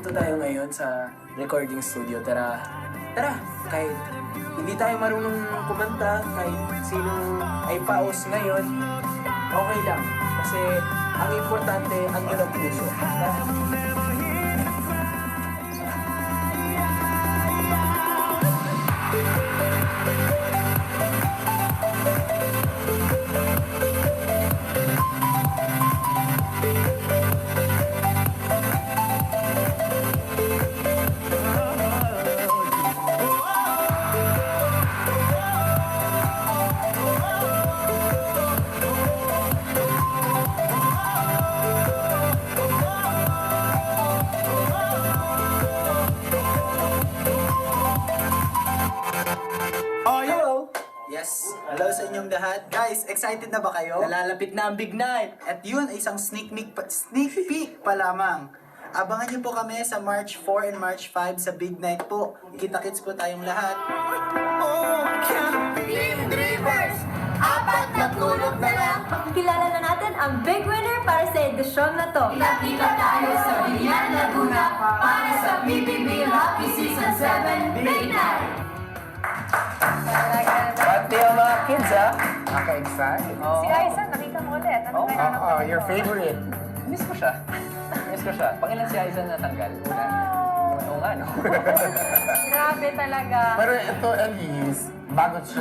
Dito tayo ngayon sa recording studio. Tara, tara, kahit hindi tayo marunong kumanta, kahit sino ay paos ngayon, okay lang. Kasi ang importante, ang yun ang puso. Tara. Yes. Hello sa inyong lahat. Guys, excited na ba kayo? Nalalapit na ang big night! At yun isang sneak peek pa, sneak peek pa lamang. Abangan niyo po kami sa March 4 and March 5 sa Big Night po. Kita-kits po tayong lahat. Team Dreamers! Apat na tulog na lang! Kilala na natin ang big winner para sa edisyon na to. Kita-kita tayo sa Bilian Laguna para sa PBB Lucky Season 7 Big Night! Ha? Naka-excite. Si Aiza, nakita mo ulit. Ano Oh, oh, oh, your favorite. Miss ko siya. Miss ko siya. Pangilan si Aiza natanggal? Una. Oo nga, no? Grabe talaga. Pero ito, Elise, bago siya